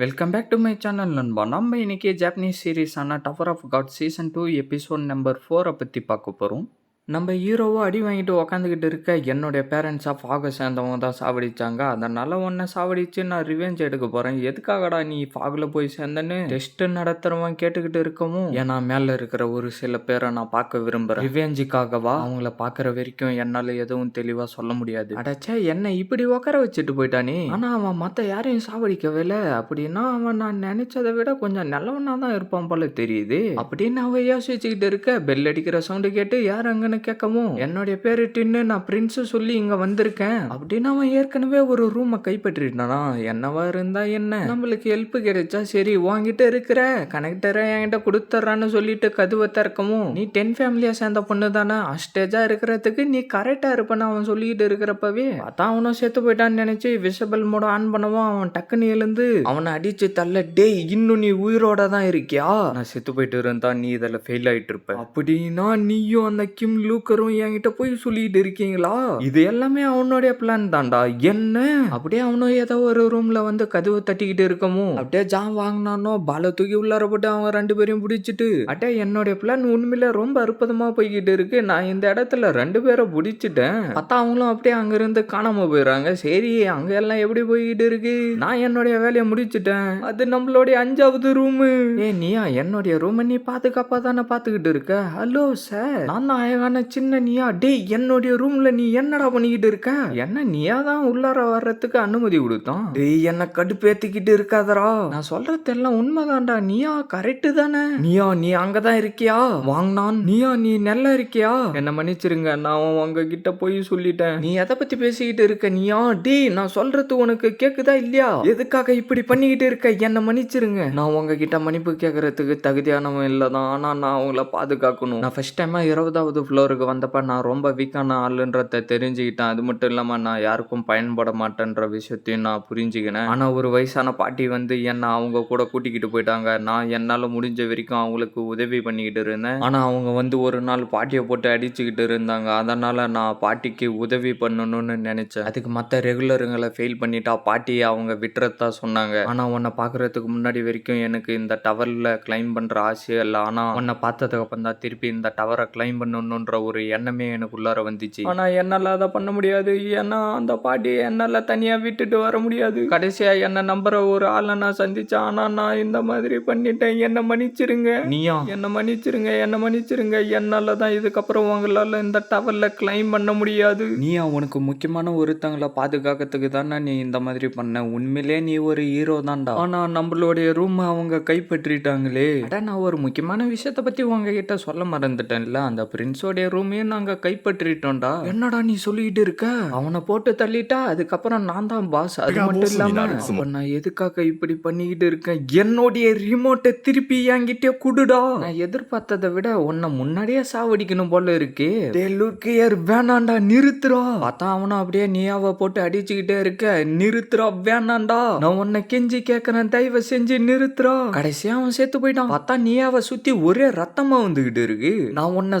Welcome back to my channel நண்பா. நம்ம இன்னைக்கு Japanese சீரீஸான tower of god season two episode number ஃபோரை பற்றி பார்க்க போகிறோம் நம்ம ஹீரோவாக அடி வாங்கிட்டு உக்காந்துக்கிட்டு இருக்க என்னுடைய பேரண்ட்ஸ் ஆஃப் ஃபாகை சேர்ந்தவங்க தான் சாவடிச்சாங்க. அதனால உன்னை சாவடிச்சு நான் ரிவெஞ்ச் எடுக்க போகிறேன் எதுக்காகடா நீ ஃபாகில் போய் சேர்ந்தேன்னு டெஸ்ட் நடத்துகிறவன் கேட்டுக்கிட்டு இருக்கவும் ஏன்னா மேலே இருக்கிற ஒரு சில பேரை நான் பார்க்க விரும்புகிறேன் ரிவெஞ்சுக்காகவா அவங்கள பார்க்குற வரைக்கும் என்னால் எதுவும் தெளிவாக சொல்ல முடியாது. அடச்சே என்னை இப்படி உக்கார வச்சுட்டு போயிட்டானே ஆனால் அவன் மற்ற யாரையும் சாவடிக்கவே இல்லை. அப்படின்னா அவன் நான் நினைச்சதை விட கொஞ்சம் நல்லவனாக தான் இருப்பான் போல தெரியுது. அப்படின்னு அவன் யோசிச்சுக்கிட்டு இருக்க பெல் அடிக்கிற சவுண்டு கேட்டு யார் அங்கன்னு கேட்கவும் என்னுடைய பேரு டின்னு நான் பிரின்ஸு சொல்லி இங்க வந்திருக்கேன். அப்படின்னு அவன் ஏற்கனவே ஒரு ரூமை கைப்பற்றிட்டானா? என்னவா இருந்தா என்ன? நம்மளுக்கு ஹெல்ப் கிடைச்சா சரி உன்கிட்ட இருக்கிற கனெக்டரை என்கிட்ட கொடுத்துட்றான்னு சொல்லிட்டு கதுவை திறக்கவும் நீ டென் ஃபேமிலியா சேர்ந்த பொண்ணு தானே அஸ்டேஜா இருக்கிறதுக்கு நீ கரெக்டா இருப்பன்னு அவன் சொல்லிட்டு இருக்கிறப்பவே அதான் அவனும் செத்து போயிட்டான்னு நினைச்சு விசபிள் மோட ஆன் பண்ணவும் அவன் டக்குன்னு எழுந்து அவனை அடிச்சு தள்ள டேய் இன்னும் நீ உயிரோட தான் இருக்கியா? நான் செத்து போயிட்டு இருந்தா நீ இதில் ஃபெயில் ஆயிட்டு இருப்ப அப்படின்னா நீயும் அந்த கிம் லூக்கரும் என்கிட்ட போய் சொல்லிட்டு இருக்கீங்களா? இது எல்லாமே அவனுடைய பிளான் தான்டா. என்ன? அப்படியே அவனும் ஏதோ ஒரு ரூம்ல வந்து கதவை தட்டிக்கிட்டு இருக்கமோ? அப்படியே ஜாம் வாங்கினானோ? பால தூக்கி உள்ளார போட்டு அவங்க ரெண்டு பேரையும் பிடிச்சிட்டு. அட்டே என்னுடைய பிளான் உண்மையில ரொம்ப அற்புதமா போய்கிட்டு இருக்கு. நான் இந்த இடத்துல ரெண்டு பேரை பிடிச்சிட்டேன். பார்த்தா அவங்களும் அப்படியே அங்கிருந்து காணாம போயிடுறாங்க. சரி அங்க எல்லாம் எப்படி போய்கிட்டு இருக்கு? நான் என்னுடைய வேலையை முடிச்சிட்டேன். அது நம்மளுடைய அஞ்சாவது ரூமு ஏ நீயா என்னுடைய ரூமை நீ பாதுகாப்பா தானே பாத்துக்கிட்டு இருக்க? ஹலோ சார் நான் தான் அழகான சின்ன நீயா டேய் என்னுடைய ரூம்ல நீ என்னடா பண்ணிக்கிட்டு இருக்க? என்ன நீயா தான் உள்ளார வர்றதுக்கு அனுமதி கொடுத்தான் டேய் என்ன கடுப்பேத்திக்கிட்டு இருக்காதடா. நான் சொல்றது எல்லாம் உண்மைதான்டா நீயா கரெக்ட் தானே. நீயா நீ அங்கதான் இருக்கியா? வாங்கினான். நீயா நீ நல்லா இருக்கியா? என்ன மன்னிச்சிருங்க நான் உங்ககிட்ட போய் சொல்லிட்டேன். நீ எதை பத்தி பேசிக்கிட்டு இருக்க நீயா? டேய் நான் சொல்றது உனக்கு கேக்குதா இல்லையா? எதுக்காக இப்படி பண்ணிக்கிட்டு இருக்க? என்ன மன்னிச்சிருங்க. நான் உங்ககிட்ட மன்னிப்பு கேட்கறதுக்கு தகுதியானவன் இல்லதான் ஆனா நான் அவங்கள பாதுகாக்கணும். நான் ஃபர்ஸ்ட் டைமா இருபதாவது ஃப்ளோருக்கு வந்தப்ப நான் ரொம்ப வீக்கான ஆளுன்றத தெரிஞ்சுக்கிட்டேன். அது மட்டும் இல்லாம நான் யாருக்கும் பயன்பட மாட்டேன்ற விஷயத்தையும் நான் புரிஞ்சுக்கினேன். ஆனா ஒரு வயசான பாட்டி வந்து என்ன அவங்க கூட கூட்டிக்கிட்டு போயிட்டாங்க. நான் என்னால முடிஞ்ச வரைக்கும் அவங்களுக்கு உதவி பண்ணிக்கிட்டு இருந்தேன். ஆனா அவங்க வந்து ஒரு நாள் பாட்டியை போட்டு அடிச்சுக்கிட்டு இருந்தாங்க. அதனால நான் பாட்டிக்கு உதவி பண்ணணும்னு நினைச்சேன். அதுக்கு மற்ற ரெகுலருங்களை ஃபெயில் பண்ணிட்டா பாட்டியை அவங்க விட்டுறதா சொன்னாங்க. ஆனா உன்னை பாக்குறதுக்கு முன்னாடி வரைக்கும் எனக்கு இந்த டவர்ல கிளைம் பண்ற ஆசை இல்லை. ஆனா உன்னை பார்த்ததுக்கு அப்புறம் தான் திருப்பி இந்த டவரை கிளைம் பண்ணணுன்ற ஒரு எண்ணமே எனக்குள்ளார வந்துச்சு. ஆனா என்னால அதை பண்ண முடியாது. ஏன்னா அந்த பாட்டியை என்னால தனியா விட்டுட்டு வர முடியாது. கடைசியா என்ன நம்புற ஒரு ஆளை நான் சந்திச்சேன். ஆனா நான் இந்த மாதிரி பண்ணிட்டேன். என்ன மன்னிச்சிருங்க. நீயா? என்ன மன்னிச்சிருங்க. என்ன மன்னிச்சிருங்க. என்னால தான் இதுக்கப்புறம் உங்களால இந்த டவர்ல கிளைம் பண்ண முடியாது. நீயா உனக்கு முக்கியமான ஒருத்தங்களை பாதுகாக்கிறதுக்கு தானே நீ இந்த மாதிரி பண்ண. உண்மையிலே நீ ஒரு ஹீரோ தான்டா. ஆனா நம்மளுடைய ரூம் அவங்க கைப்பற்றிட்டாங்களே. அட நான் ஒரு முக்கியமான விஷயத்த பத்தி உங்ககிட்ட சொல்ல மறந்துட்டேன்ல. அந்த பிரின்ஸோடைய ரூமையும் நாங்க கைப்பற்றிட்டோம்டா. என்னடா நீ சொல்லிட்டு இருக்க? அவனை போட்டு தள்ளிட்டா அதுக்கப்புறம் நான் தான் பாஸ் அது மட்டும் இல்லாம நான் எதுக்காக இப்படி பண்ணிக்கிட்டு இருக்கேன்? என்னுடைய ரிமோட்டை திருப்பி என்கிட்ட குடுடா. நான் எதிர்பார்த்ததை விட உன்னை முன்னாடியே சாவடிக்கணும் போல இருக்கு. லுக்கியர் வேணாண்டா நிறுத்துறா. பார்த்தா அவனும் அப்படியே நீயாவ போட்டு அடிச்சுக்கிட்டே இருக்க. நிறுத்துறா வேணாண்டா. நான் உன்னை கெஞ்சி கேக்குறேன் தயவு செஞ்சு நிறுத்துறா. கடைசியா அவன் செத்து போயிட்டான். பார்த்தா நீயாவ சுத்தி ஒரே ரத்தமா வந்துகிட்டு இருக்கு. நான் உன்னை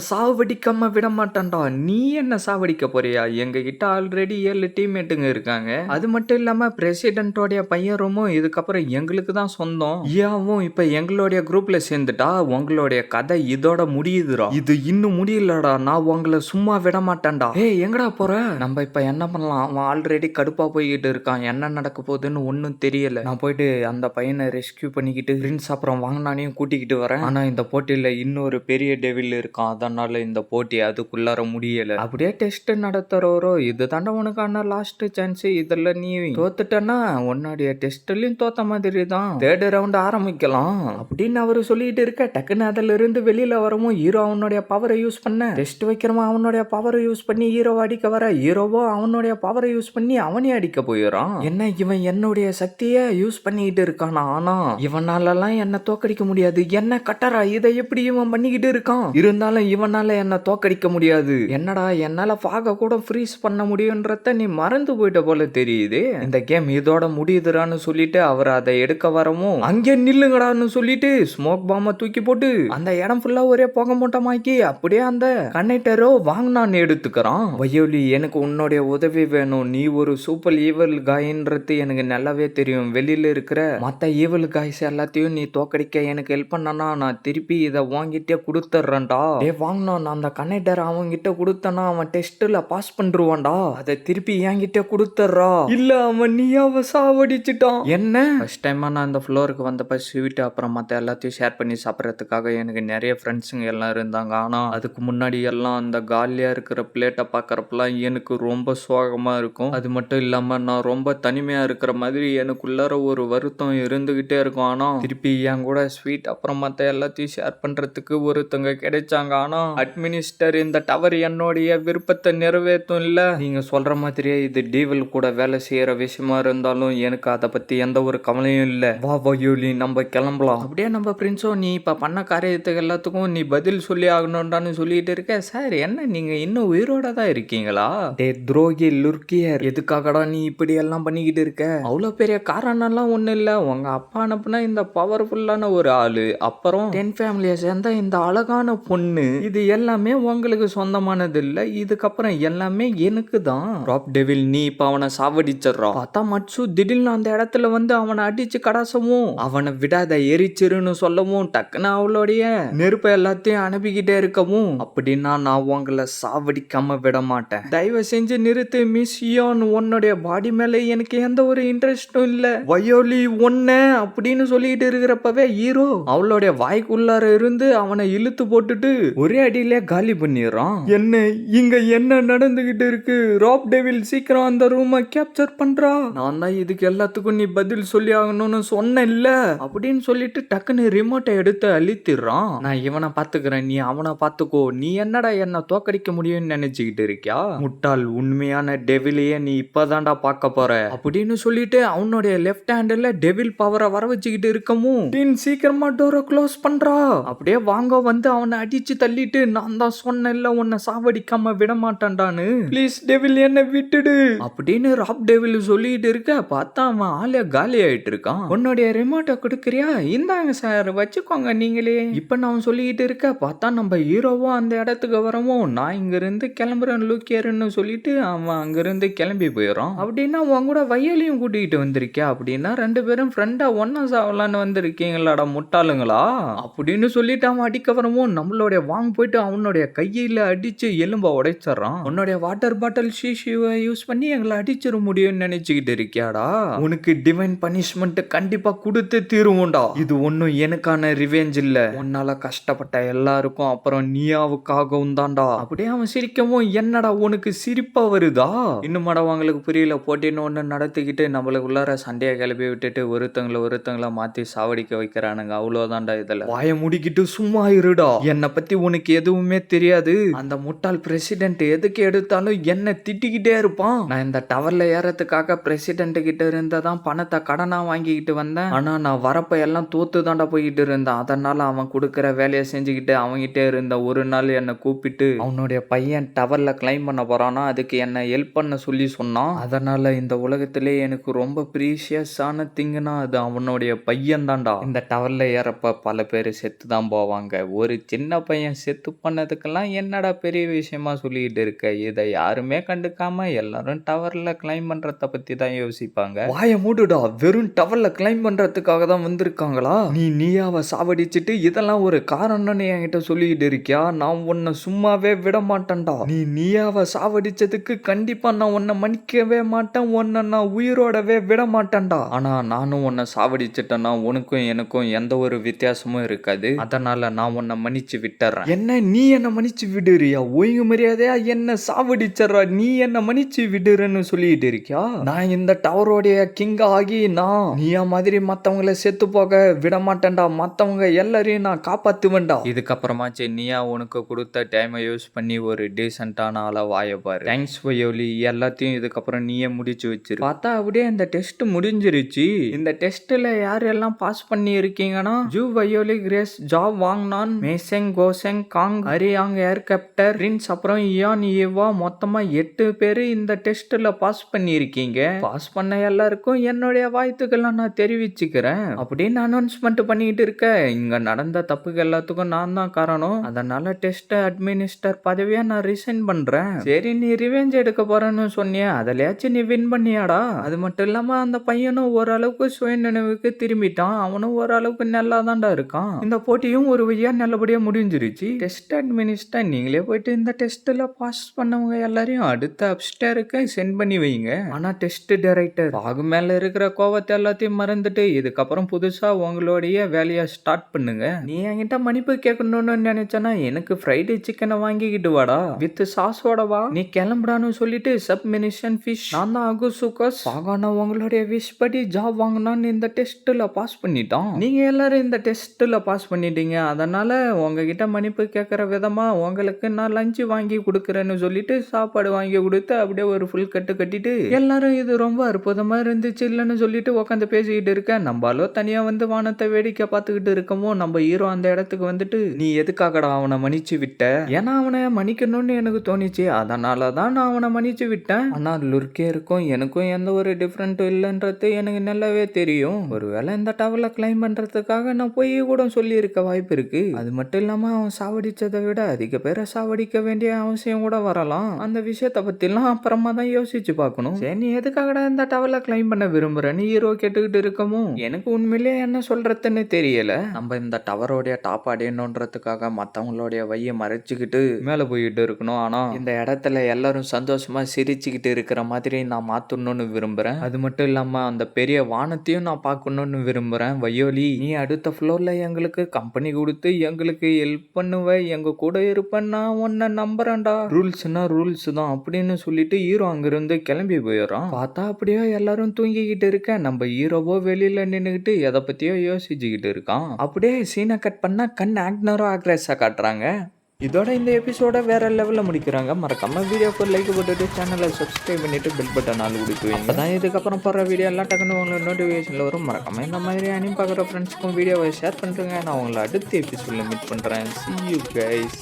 சாவடிக்காம விட மாட்டேன்டா நீ என்ன சாவடிக்க போறியா? எங்க கிட்ட ஆல்ரெடி ஏழு டீம்மேட்டுங்க இருக்காங்க. அது மட்டும் இல்லாம பிரசிடென்ட்டோடைய பையன் ரொம்பவும் இதுக்கப்புறம் எங்களுக்கு தான் சொந்தம். ஏவும் இப்ப எங்களுடைய குரூப்ல சேர்ந்துட்டா உங்களுடைய கதை இதோட முடியுதுடா. இது இன்னும் முடியலடா. நான் உங்களை சும்மா விட மாட்டேன்டா ஏ எங்கடா போற? நம்ம இப்ப என்ன பண்ணலாம்? அவன் ஆல்ரெடி கடுப்பா போய்கிட்டு இருக்கான். என்ன நடக்க போகுதுன்னு ஒன்றும் தெரியல. நான் போயிட்டு அந்த பையனை ரெஸ்கியூ பண்ணிக்கிட்டு பிரின்ஸ் அப்புறம் வாங்கினானையும் கூட்டிக்கிட்டு வரேன். ஆனா இந்த போட்டியில இன்னொரு பெரிய டெவில் இருக்கான். அதனால இந்த போட்டி அதுக்குள்ளார முடியல. அப்படியே டெஸ்ட் நடத்துறவரோ இது தாண்டா உனக்கான லாஸ்ட் சான்ஸ் இதுல நீ தோத்துட்டேன்னா உன்னுடைய டெஸ்ட்லயும் தோத்த மாதிரி தான் தேர்ட் ரவுண்ட் ஆரம்பிக்கலாம். அப்படின்னு அவரு சொல்லிட்டு இருக்க டக்குன்னு அதுல இருந்து வெளியில வரவும் ஹீரோ அவனுடைய பவரை யூஸ் பண்ண. டெஸ்ட் வைக்கிறவன் அவனுடைய பவரை யூஸ் பண்ணி ஹீரோவை அடிக்க வர ஹீரோவோ அவனுடைய பவரை யூஸ் பண்ணி அவனே அடிக்க போயிடுறான். என்ன இவன் என்னுடைய சக்தியை யூஸ் பண்ணிக்கிட்டு இருக்கானா? ஆனா இவனாலலாம் என்ன தோக்கடிக்க முடியாது. என்ன கட்டரா இதை எப்படி இவன் பண்ணிக்கிட்டு இருக்கான்? இருந்தாலும் இவனால என்ன தோக்கடிக்க முடியாது. என்னடா என்னால ஃபாக கூட ஃப்ரீஸ் பண்ண முடியுன்றத நீ மறந்து போயிட்ட போல தெரியுது. இந்த கேம் இதோட முடியுதுடான்னு சொல்லிட்டு அவர் அதை எடுக்க வரவும் அங்கே நில்லுங்கடான்னு சொல்லிட்டு ஸ்மோக் பாம்ப தூக்கி போட்டு அந்த இடம் ஃபுல்லா ஒரே புகை மூட்டமாக்கி அப்படியே அந்த கனெக்டரோ வாங்கினான்னு எடுத்துக்கிறான். வயோலி எனக்கு உன்னுடைய உதவி வேணும். நீ ஒரு சூப்பர் ஈவல் காயின்றது எனக்கு நல்லாவே தெரியும். வெளியில இருக்கிற மத்த ஈவல் காய்ஸ் எல்லாத்தையும் நீ தோக்கடிக்க எனக்கு ஹெல்ப் பண்ணனா நான் திருப்பி இதை வாங்கிட்டே கொடுத்துட்றேன்டா. ஏ வாங்கினா நான் அந்த கனெக்டர் அவன்கிட்ட கொடுத்தனா அவன் டெஸ்ட்ல பாஸ் பண்ணிருவான்டா. அதை திருப்பி என்கிட்ட கொடுத்துட்றா. இல்ல அவன் நீ அவ சாவடிச்சிட்டான். என்ன? ஃபர்ஸ்ட் டைமா நான் அந்த ஃப்ளோருக்கு வந்தப்ப ஸ்வீட் அப்புறம் மற்ற எல்லாத்தையும் ஷேர் பண்ணி சாப்பிட்றதுக்காக எனக்கு நிறைய ஃப்ரெண்ட்ஸுங்க எல்லாம் இருந்தாங்க. ஆனால் அதுக்கு முன்னாடி எல்லாம் அந்த காலியாக இருக்கிற பிளேட்டை பார்க்குறப்பெல்லாம் எனக்கு ரொம்ப சோகமாக இருக்கும். அது மட்டும் இல்லாமல் நான் ரொம்ப தனிமையாக இருக்கிற மாதிரி எனக்குள்ளார ஒரு வருத்தம் இருந்துகிட்டே இருக்கும். ஆனால் திருப்பி என் கூட ஸ்வீட் அப்புறம் மற்ற எல்லாத்தையும் ஷேர் பண்ணுறதுக்கு ஒருத்தங்க கிடைச்சாங்க. ஆனால் அட்மினி அட்மினிஸ்டர் இந்த டவர் என்னுடைய விருப்பத்தை நிறைவேற்றும் இல்ல. நீங்க சொல்ற மாதிரியே இது டீவல் கூட வேலை செய்யற விஷயமா இருந்தாலும் எனக்கு அதை பத்தி எந்த ஒரு கவலையும் இல்ல. வா வயூலி நம்ம கிளம்பலாம். அப்படியே நம்ம பிரின்ஸோ நீ இப்ப பண்ண காரியத்துக்கு எல்லாத்துக்கும் நீ பதில் சொல்லி ஆகணும்டான்னு சொல்லிட்டு இருக்க. சார் என்ன நீங்க இன்னும் உயிரோட தான் இருக்கீங்களா? டே துரோகி லுர்கியர் எதுக்காகடா நீ இப்படி எல்லாம் பண்ணிக்கிட்டு இருக்க? அவ்வளவு பெரிய காரணம்லாம் ஒண்ணும் இல்ல. உங்க அப்பா அனுப்புனா இந்த பவர்ஃபுல்லான ஒரு ஆளு. அப்புறம் டென் ஃபேமிலியை சேர்ந்த இந்த அழகான பொண்ணு இது எல்லாமே உங்களுக்கு சொந்தமானது இல்ல இதுக்கப்புறம் எல்லாமே எனக்கு தான் ராப் டெவில் நீ இப்ப அவனை சாவடிச்சிடுறா. பார்த்தா மட்சு திடீர்னு அந்த இடத்துல வந்து அவனை அடிச்சு கடாசவும் அவனை விடாத எரிச்சிருன்னு சொல்லவும் டக்குன்னு அவளுடைய நெருப்பை எல்லாத்தையும் அனுப்பிக்கிட்டே இருக்கவும். அப்படின்னா நான் உங்களை சாவடிக்காம விட மாட்டேன் தயவு செஞ்சு நிறுத்து மிஸ் யோன் உன்னுடைய பாடி மேல எனக்கு எந்த ஒரு இன்ட்ரெஸ்டும் இல்ல. வயோலி ஒன்ன அப்படின்னு சொல்லிட்டு இருக்கிறப்பவே ஹீரோ அவளுடைய வாய்க்குள்ளார இருந்து அவனை இழுத்து போட்டுட்டு ஒரே அடியிலே காலி பண்ணிடுறான். என்ன இங்க என்ன நடந்துகிட்டு இருக்கு? ராப் டெவில் சீக்கிரம் அந்த ரூமை கேப்சர் பண்றா. நான் தான் இதுக்கு எல்லாத்துக்கும் நீ பதில் சொல்லி ஆகணும்னு சொன்னேன்ல. அப்படின்னு சொல்லிட்டு டக்குன்னு ரிமோட்டை எடுத்து அழித்திடுறான். நான் இவனை பாத்துக்கிறேன் நீ அவனை பாத்துக்கோ நீ என்னடா என்ன தோக்கடிக்க முடியும்னு நினைச்சுக்கிட்டு இருக்கியா? முட்டாள் உண்மையான டெவிலையே நீ இப்பதான்டா பார்க்க போற. அப்படின்னு சொல்லிட்டு அவனுடைய லெஃப்ட் ஹேண்டில் டெவில் பவரை வர வச்சுக்கிட்டு இருக்கமும் டீன் சீக்கிரமா டோரை க்ளோஸ் பண்றா. அப்படியே வாங்க வந்து அவனை அடிச்சு தள்ளிட்டு நான் தான் சொன்னேன்ல உன்னை சாவடிக்காம விட மாட்டான்டான்னு ப்ளீஸ் டெவில் என்ன விட்டுடு. அப்படின்னு ராப் டெவில் சொல்லிட்டு இருக்க பார்த்தா அவன் ஆளே காலி ஆயிட்டு இருக்கான். உன்னுடைய ரிமோட்டை கொடுக்குறியா? இந்தாங்க சார் வச்சுக்கோங்க நீங்களே. இப்ப நான் சொல்லிக்கிட்டு இருக்க பார்த்தா நம்ம ஹீரோவும் அந்த இடத்துக்கு வரவும் நான் இங்க இருந்து கிளம்புறேன் லூக்கியர்னு சொல்லிட்டு அவன் அங்க இருந்து கிளம்பி போயிடுறான். அப்படின்னா உன் கூட வயலையும் கூட்டிகிட்டு வந்திருக்கியா? அப்படின்னா ரெண்டு பேரும் ஃப்ரெண்டா ஒன்னா சாவலான்னு வந்திருக்கீங்களாடா முட்டாளுங்களா? அப்படின்னு சொல்லிட்டு அவன் அடிக்க வரவும் நம்மளுடைய வாங்க போயிட்டு அவனுடைய நம்மளுடைய கையில் அடித்து எலும்பை உடைச்சிட்றான். உன்னுடைய வாட்டர் பாட்டில் ஷீஷுவை யூஸ் பண்ணி எங்களை அடிச்சிட முடியும்னு நினைச்சுக்கிட்டு இருக்கியாடா? உனக்கு டிவைன் பனிஷ்மெண்ட் கண்டிப்பா கொடுத்து தீருவோண்டா இது ஒன்றும் எனக்கான ரிவெஞ்ச் இல்ல. உன்னால கஷ்டப்பட்ட எல்லாருக்கும் அப்புறம் நீயாவுக்காகவும் தான்டா. அப்படியே அவன் சிரிக்கவும் என்னடா உனக்கு சிரிப்பா வருதா? இன்னும் அவங்களுக்கு புரியல போட்டின்னு ஒன்று நடத்திக்கிட்டு நம்மளுக்குள்ளார சண்டையை கிளப்பி விட்டுட்டு ஒருத்தங்களை ஒருத்தங்களை மாற்றி சாவடிக்க வைக்கிறானுங்க. அவ்வளோதான்டா இதில். வாய முடிக்கிட்டு சும்மா இருடா. என்னை பற்றி உனக்கு எதுவுமே தெரியாது. அந்த முட்டாள் பிரசிடென்ட் எதுக்கு எடுத்தாலும் என்ன திட்டிக்கிட்டே இருப்பான். நான் இந்த டவர்ல ஏறதுக்காக பிரசிடென்ட் கிட்ட இருந்ததான் பணத்தை கடனா வாங்கிக்கிட்டு வந்தேன். ஆனா நான் வரப்ப எல்லாம் தோத்து தாண்டா போய்கிட்டு இருந்தேன். அதனால அவன் கொடுக்குற வேலையை செஞ்சுக்கிட்டு அவங்கிட்டே இருந்த ஒரு நாள் என்னை கூப்பிட்டு அவனுடைய பையன் டவர்ல கிளைம் பண்ண போறானா? அதுக்கு என்ன ஹெல்ப் பண்ண சொல்லி சொன்னான். அதனால இந்த உலகத்திலே எனக்கு ரொம்ப ப்ரீஷியஸான திங்குனா அது அவனுடைய பையன் தான்டா. இந்த டவர்ல ஏறப்ப பல பேர் செத்து தான் போவாங்க. ஒரு சின்ன பையன் செத்து பண்ணதுக்கெல்லாம் என்னடா பெரிய விஷயமா சொல்லிட்டு இருக்க? இதை யாருமே கண்டுக்காம எல்லாரும் டவர்ல கிளைம் பண்றத பத்தி தான் யோசிப்பாங்க. வாய மூடுடா. வெறும் டவர்ல கிளைம் பண்றதுக்காக தான் வந்திருக்காங்களா? நீ நீயாவ சாவடிச்சிட்டு இதெல்லாம் ஒரு காரணம்னு என்கிட்ட சொல்லிட்டு இருக்கியா? நான் உன்னை சும்மாவே விட மாட்டேன்டா நீ நீயாவ சாவடிச்சதுக்கு கண்டிப்பா நான் உன்னை மன்னிக்கவே மாட்டேன். உன்னை நான் உயிரோடவே விட மாட்டேன்டா ஆனா நானும் உன்னை சாவடிச்சிட்டேன்னா உனக்கும் எனக்கும் எந்த ஒரு வித்தியாசமும் இருக்காது. அதனால நான் உன்னை மன்னிச்சு விட்டுறேன். என்ன நீ என்ன மன்னிச்சு விடுறியா? ஒழுங்கு மரியாதையா? என்ன சாவடிச்சிடுறா நீ என்ன மன்னிச்சு விடுறேன்னு சொல்லிட்டு இருக்கியா? நான் இந்த டவரோடைய கிங் ஆகி நான் நீயா மாதிரி மத்தவங்கள செத்து போக விட மாட்டேன்டா மத்தவங்க எல்லாரையும் நான் காப்பாத்துவேன்டா. இதுக்கப்புறமாச்சு நீயா உனக்கு கொடுத்த டைமை யூஸ் பண்ணி ஒரு டீசென்டான ஆளா வாய பாரு. Thanks Viole. எல்லாத்தையும் இதுக்கப்புறம் நீயே முடிச்சு வச்சிரு. பார்த்தா அப்படியே இந்த டெஸ்ட் முடிஞ்சிருச்சு. இந்த டெஸ்ட்ல யார் எல்லாம் பாஸ் பண்ணி இருக்கீங்கன்னா ஜூ வயோலி கிரேஸ் ஜாப் வாங்னான் மேசெங் கோசெங் காங் ஹரி லியாங் ஏர்கப்டர் ரின்ஸ் அப்புறம் இயான் ஏவா மொத்தமா எட்டு பேர் இந்த டெஸ்ட்ல பாஸ் பண்ணியிருக்கீங்க. பாஸ் பண்ண எல்லாருக்கும் என்னுடைய வாழ்த்துக்களை நான் தெரிவிச்சுக்கிறேன். அப்படின்னு அனௌன்ஸ்மெண்ட் பண்ணிட்டு இருக்க. இங்க நடந்த தப்புக்கு எல்லாத்துக்கும் நான் தான் காரணம். அதனால டெஸ்ட் அட்மினிஸ்டர் பதவியா நான் ரிசைன் பண்றேன். சரி நீ ரிவெஞ்ச் எடுக்க போறேன்னு சொன்னியே அதுலயாச்சும் நீ வின் பண்ணியாடா? அது மட்டும் இல்லாம அந்த பையனும் ஓரளவுக்கு சுய நினைவுக்கு திரும்பிட்டான். அவனும் ஓரளவுக்கு நல்லா தான்டா இருக்கான். இந்த போட்டியும் ஒரு வழியா நல்லபடியா முடிஞ்சிருச்சு. டெஸ்ட் அட்மினிஸ்டர் நீங்களே போயிட்டு இந்த டெஸ்ட்ல பாஸ் பண்ணவங்க எல்லாரையும் அடுத்த அப்ஸ்டருக்கு சென்ட் பண்ணி வைங்க. ஆனா டெஸ்ட் டைரக்டர் பாகு மேல இருக்கிற கோவத்தை எல்லாத்தையும் மறந்துட்டு இதுக்கப்புறம் புதுசா உங்களுடைய வேலையை ஸ்டார்ட் பண்ணுங்க. நீ என்கிட்ட மன்னிப்பு கேட்கணும்னு நினைச்சனா எனக்கு ஃப்ரைடே சிக்கனை வாங்கிக்கிட்டு வாடா. வித் சாஸோட வா. நீ கிளம்புடான்னு சொல்லிட்டு சப் மினிஷன் ஃபிஷ் நான் தான் அகு சுகஸ் ஆகான உங்களுடைய விஷ் படி ஜாப் வாங்கினான்னு இந்த டெஸ்ட்ல பாஸ் பண்ணிட்டோம் நீங்க எல்லாரும் இந்த டெஸ்ட்ல பாஸ் பண்ணிட்டீங்க. அதனால உங்ககிட்ட மன்னிப்பு கேட்கற விதம் உங்களுக்கு நான் லஞ்சு வாங்கி கொடுக்குறேன்னு சொல்லிட்டு சாப்பாடு வாங்கி கொடுத்து அப்படியே ஒரு ஃபுல் கட்டு கட்டிட்டு எல்லாரும் இது ரொம்ப அற்புதமாக இருந்துச்சு இல்லைன்னு சொல்லிட்டு உட்காந்து பேசிக்கிட்டு இருக்கேன் நம்மளோ தனியாக வந்து வானத்தை வேடிக்கை பார்த்துக்கிட்டு இருக்கமோ நம்ம ஹீரோ அந்த இடத்துக்கு வந்துட்டு நீ எதுக்காகடா அவனை மன்னிச்சு விட்ட? ஏன்னா அவனை மன்னிக்கணும்னு எனக்கு தோணுச்சு. அதனால தான் நான் அவனை மன்னிச்சு விட்டேன். ஆனால் லுர்க்கே இருக்கும். எனக்கும் எந்த ஒரு டிஃப்ரெண்ட்டும் இல்லைன்றது எனக்கு நல்லாவே தெரியும். ஒருவேளை இந்த டவர்ல கிளைம் பண்ணுறதுக்காக நான் போய் கூட சொல்லியிருக்க வாய்ப்பு இருக்குது அது மட்டும் இல்லாமல் அவன் சாவடிச்சதை விட அதிக பேரை சாவடிக்க வேண்டிய அவசியம் கூட வரலாம். அந்த விஷயத்த பத்திலாம் அப்புறமா தான் யோசிச்சு பார்க்கணும். சரி நீ எதுக்காகடா இந்த டவரில் கிளைம் பண்ண விரும்புறேன்னு ஹீரோ கேட்டுக்கிட்டு இருக்கமோ? எனக்கு உண்மையிலேயே என்ன சொல்றதுன்னு தெரியல. நம்ம இந்த டவரோடைய டாப் அடையணுன்றதுக்காக மத்தவங்களுடைய வைய மறைச்சுக்கிட்டு மேல போயிட்டு இருக்கணும். ஆனா இந்த இடத்துல எல்லாரும் சந்தோஷமா சிரிச்சுக்கிட்டு இருக்கிற மாதிரி நான் மாத்தணும்னு விரும்புறேன். அது மட்டும் இல்லாம அந்த பெரிய வானத்தையும் நான் பார்க்கணும்னு விரும்புறேன். வையோலி நீ அடுத்த ஃப்ளோர்ல எங்களுக்கு கம்பெனி கொடுத்து எங்களுக்கு ஹெல்ப் பண்ணுவ. எங்க கூட இருப்பேன் நான் உன்னை நம்புறேன்டா. ரூல்ஸ்னா ரூல்ஸ் தான் அப்படின்னு சொல்லிட்டு ஹீரோ அங்கிருந்து கிளம்பி போயிடுறான். பார்த்தா அப்படியே எல்லாரும் தூங்கிக்கிட்டு இருக்க நம்ம ஹீரோவோ வெளியில நின்னுக்கிட்டு எதை பத்தியோ யோசிச்சுக்கிட்டு இருக்கான். அப்படியே சீனை கட் பண்ணா கண் ஆக்னரோ ஆக்ரஸா காட்டுறாங்க. இதோட இந்த எபிசோட வேற லெவலில் முடிக்கிறாங்க. மறக்காம வீடியோக்கு லைக் போட்டுட்டு சேனலை சப்ஸ்கிரைப் பண்ணிட்டு பெல் பட்டன் ஆள் கொடுத்துவீங்க அப்பதான் இதுக்கப்புறம் போடுற வீடியோ எல்லாம் டக்குன்னு உங்களுக்கு நோட்டிஃபிகேஷனில் வரும். மறக்காம இந்த மாதிரி அனி பார்க்குற ஃப்ரெண்ட்ஸ்க்கும் வீடியோவை ஷேர் பண்ணுறேங்க நான் உங்களை அடுத்த எபிசோடில் மீட் பண்ணுறேன் சி யூ கைஸ்